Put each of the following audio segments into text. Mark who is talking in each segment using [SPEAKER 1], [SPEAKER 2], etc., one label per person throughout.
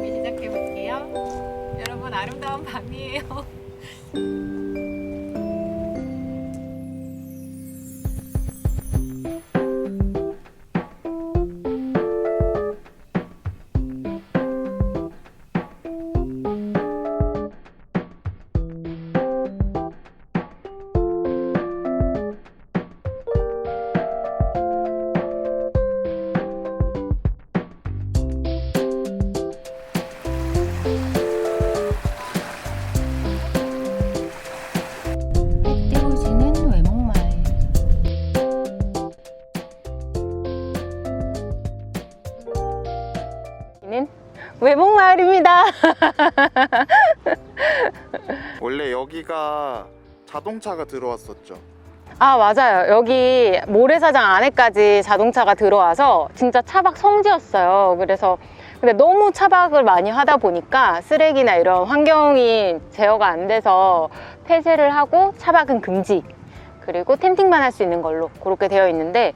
[SPEAKER 1] 행복하게 시작해 볼게요. 여러분 아름다운 밤이에요.
[SPEAKER 2] 외목마을입니다.
[SPEAKER 3] 원래 여기가 자동차가 들어왔었죠.
[SPEAKER 2] 아 맞아요. 여기 모래사장 안에까지 자동차가 들어와서 진짜 차박 성지였어요. 그래서 근데 너무 차박을 많이 하다 보니까 쓰레기나 이런 환경이 제어가 안 돼서 폐쇄를 하고 차박은 금지. 그리고 텐팅만 할 수 있는 걸로 그렇게 되어 있는데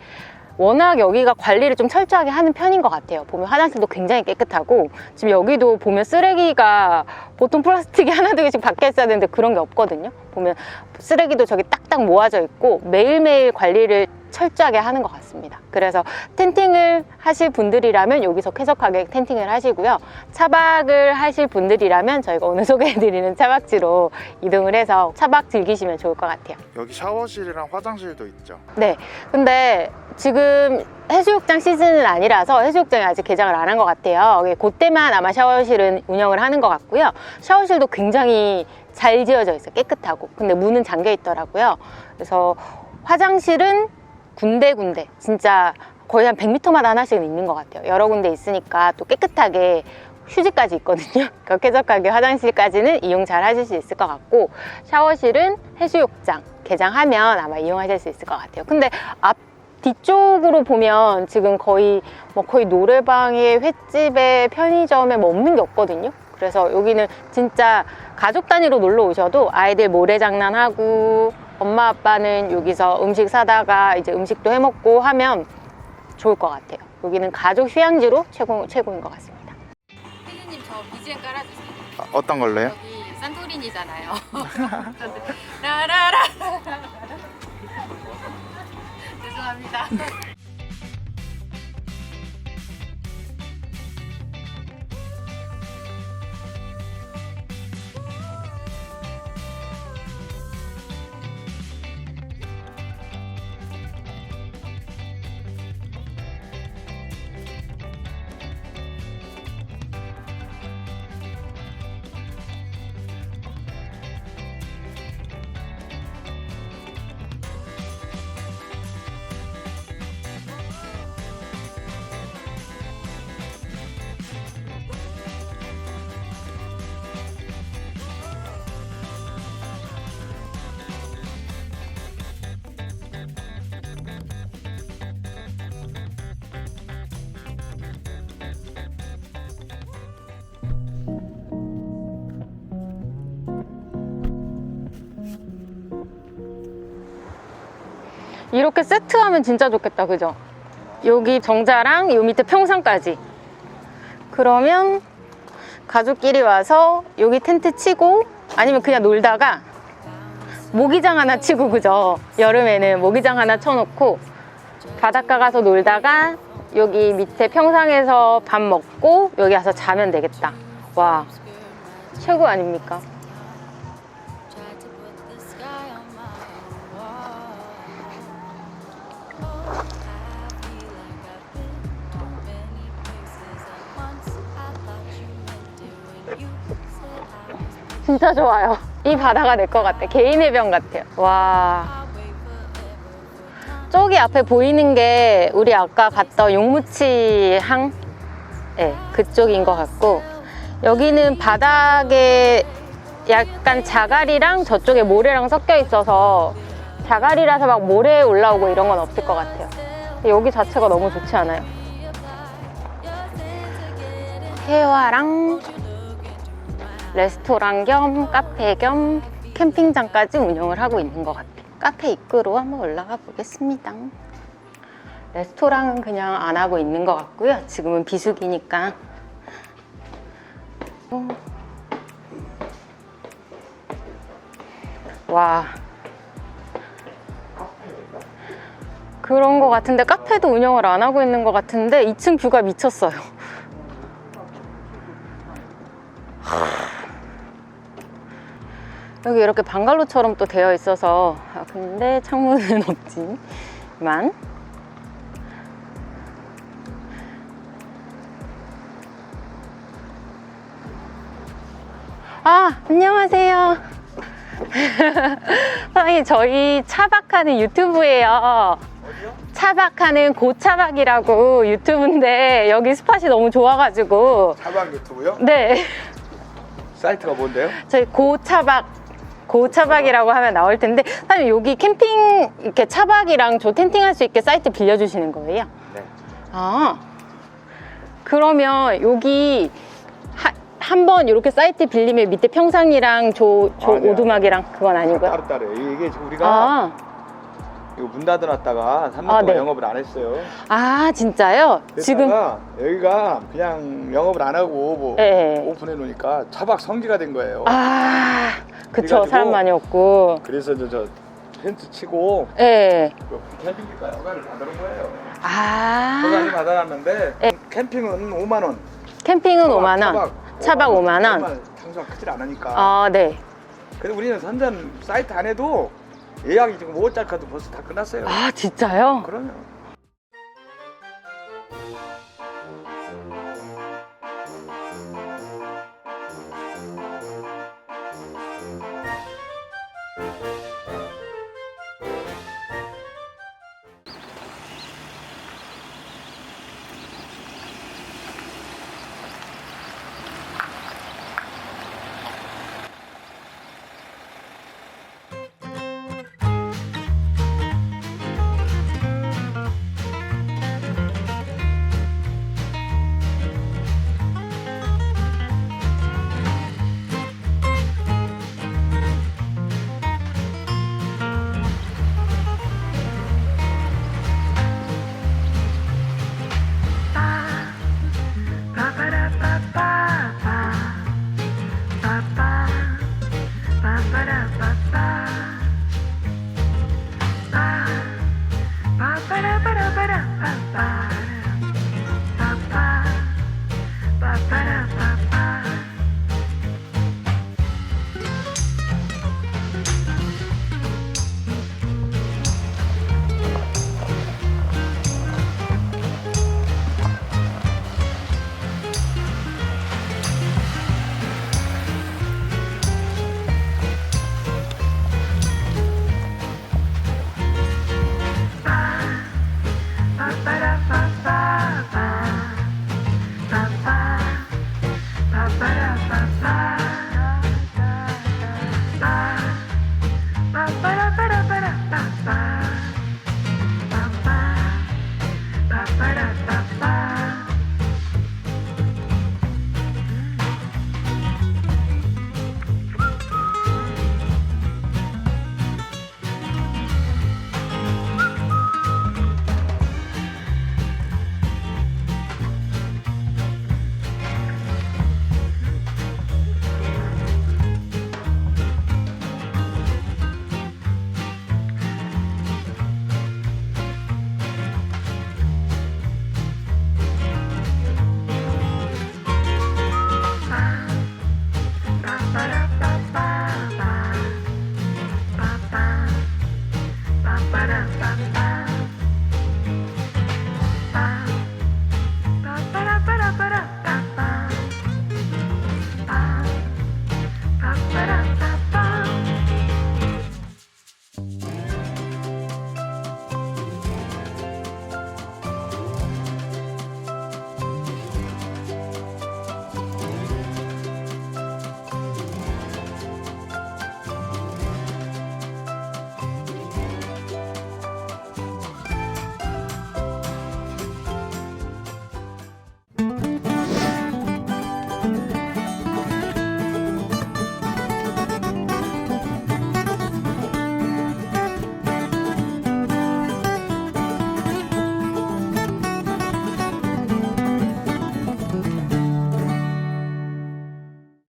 [SPEAKER 2] 워낙 여기가 관리를 좀 철저하게 하는 편인 것 같아요. 보면 화장실도 굉장히 깨끗하고 지금 여기도 보면 쓰레기가 보통 플라스틱이 하나 두 개씩 밖에 있어야 되는데 그런 게 없거든요. 보면 쓰레기도 저기 딱딱 모아져 있고 매일매일 관리를 철저하게 하는 것 같습니다. 그래서 텐팅을 하실 분들이라면 여기서 쾌적하게 텐팅을 하시고요. 차박을 하실 분들이라면 저희가 오늘 소개해드리는 차박지로 이동을 해서 차박 즐기시면 좋을 것 같아요.
[SPEAKER 3] 여기 샤워실이랑 화장실도 있죠.
[SPEAKER 2] 네. 근데 지금 해수욕장 시즌은 아니라서 해수욕장이 아직 개장을 안 한 것 같아요. 그때만 아마 샤워실은 운영을 하는 것 같고요. 샤워실도 굉장히 잘 지어져 있어요. 깨끗하고. 근데 문은 잠겨 있더라고요. 그래서 화장실은 군데군데 진짜 거의 한 100m마다 하나씩은 있는 것 같아요. 여러 군데 있으니까 또 깨끗하게 휴지까지 있거든요. 그러니까 쾌적하게 화장실까지는 이용 잘 하실 수 있을 것 같고 샤워실은 해수욕장 개장하면 아마 이용하실 수 있을 것 같아요. 근데 앞 뒤쪽으로 보면 지금 거의 뭐 거의 노래방에 횟집에 편의점에 뭐 없는 게 없거든요. 그래서 여기는 진짜 가족 단위로 놀러 오셔도 아이들 모래 장난하고 엄마 아빠는 여기서 음식 사다가 이제 음식도 해 먹고 하면 좋을 것 같아요. 여기는 가족 휴양지로 최고 최고인 것 같습니다.
[SPEAKER 1] 피디님 저 BGM 깔아주세요.
[SPEAKER 3] 아, 어떤 걸로요?
[SPEAKER 1] 여기 산토리니잖아요.
[SPEAKER 2] 이렇게 세트하면 진짜 좋겠다, 그죠? 여기 정자랑 요 밑에 평상까지. 그러면 가족끼리 와서 여기 텐트 치고 아니면 그냥 놀다가 모기장 하나 치고, 그죠? 여름에는 모기장 하나 쳐놓고 바닷가 가서 놀다가 여기 밑에 평상에서 밥 먹고 여기 와서 자면 되겠다. 와, 최고 아닙니까? 진짜 좋아요. 이 바다가 내 것 같아. 개인 해변 같아요. 와. 저기 앞에 보이는 게 우리 아까 갔던 용무치 항? 네, 그쪽인 것 같고. 여기는 바닥에 약간 자갈이랑 저쪽에 모래랑 섞여 있어서 자갈이라서 막 모래에 올라오고 이런 건 없을 것 같아요. 여기 자체가 너무 좋지 않아요? 해화랑 레스토랑 겸 카페 겸 캠핑장까지 운영을 하고 있는 것 같아요. 카페 입구로 한번 올라가 보겠습니다. 레스토랑은 그냥 안 하고 있는 것 같고요. 지금은 비수기니까. 어. 와. 그런 것 같은데 카페도 운영을 안 하고 있는 것 같은데 2층 뷰가 미쳤어요. 여기 이렇게 방갈로처럼 또 되어 있어서 아, 근데 창문은 없지만. 아 안녕하세요. 사장님 저희 차박하는 유튜브예요? 차박하는 고차박이라고 유튜브인데 여기 스팟이 너무 좋아가지고.
[SPEAKER 4] 차박 유튜브요?
[SPEAKER 2] 네.
[SPEAKER 4] 사이트가 뭔데요?
[SPEAKER 2] 저희 고차박 고 차박이라고 하면 나올 텐데 사장님 여기 캠핑 이렇게 차박이랑 저 텐팅할 수 있게 사이트 빌려주시는 거예요?
[SPEAKER 4] 네.
[SPEAKER 2] 아 그러면 여기 한 번 이렇게 사이트 빌리면 밑에 평상이랑 저, 저
[SPEAKER 4] 아니야.
[SPEAKER 2] 오두막이랑 그건 아니고요?
[SPEAKER 4] 따로 따로 이게 지금 우리가
[SPEAKER 2] 아,
[SPEAKER 4] 이거 문 닫아놨다가 3년
[SPEAKER 2] 아,
[SPEAKER 4] 동안
[SPEAKER 2] 네.
[SPEAKER 4] 영업을 안 했어요.
[SPEAKER 2] 아 진짜요? 지금
[SPEAKER 4] 여기가 그냥 영업을 안 하고 뭐
[SPEAKER 2] 네.
[SPEAKER 4] 오픈해 놓으니까 차박 성지가 된 거예요.
[SPEAKER 2] 아 그쵸
[SPEAKER 4] 그래가지고
[SPEAKER 2] 사람 많이 없고
[SPEAKER 4] 그래서 저, 저 텐트 치고
[SPEAKER 2] 예.
[SPEAKER 4] 그 캠핑기가 허가를 받는 거예요.
[SPEAKER 2] 아
[SPEAKER 4] 허가를 받아놨는데
[SPEAKER 2] 네.
[SPEAKER 4] 캠핑은 5만 원.
[SPEAKER 2] 캠핑은 5만 원 차박 5만 원.
[SPEAKER 4] 장소가 크질 않으니까.
[SPEAKER 2] 아, 네.
[SPEAKER 4] 근데 우리는 선전 사이트 안에도 예약이 지금 5월달까지 벌써 다 끝났어요.
[SPEAKER 2] 아, 진짜요?
[SPEAKER 4] 그러면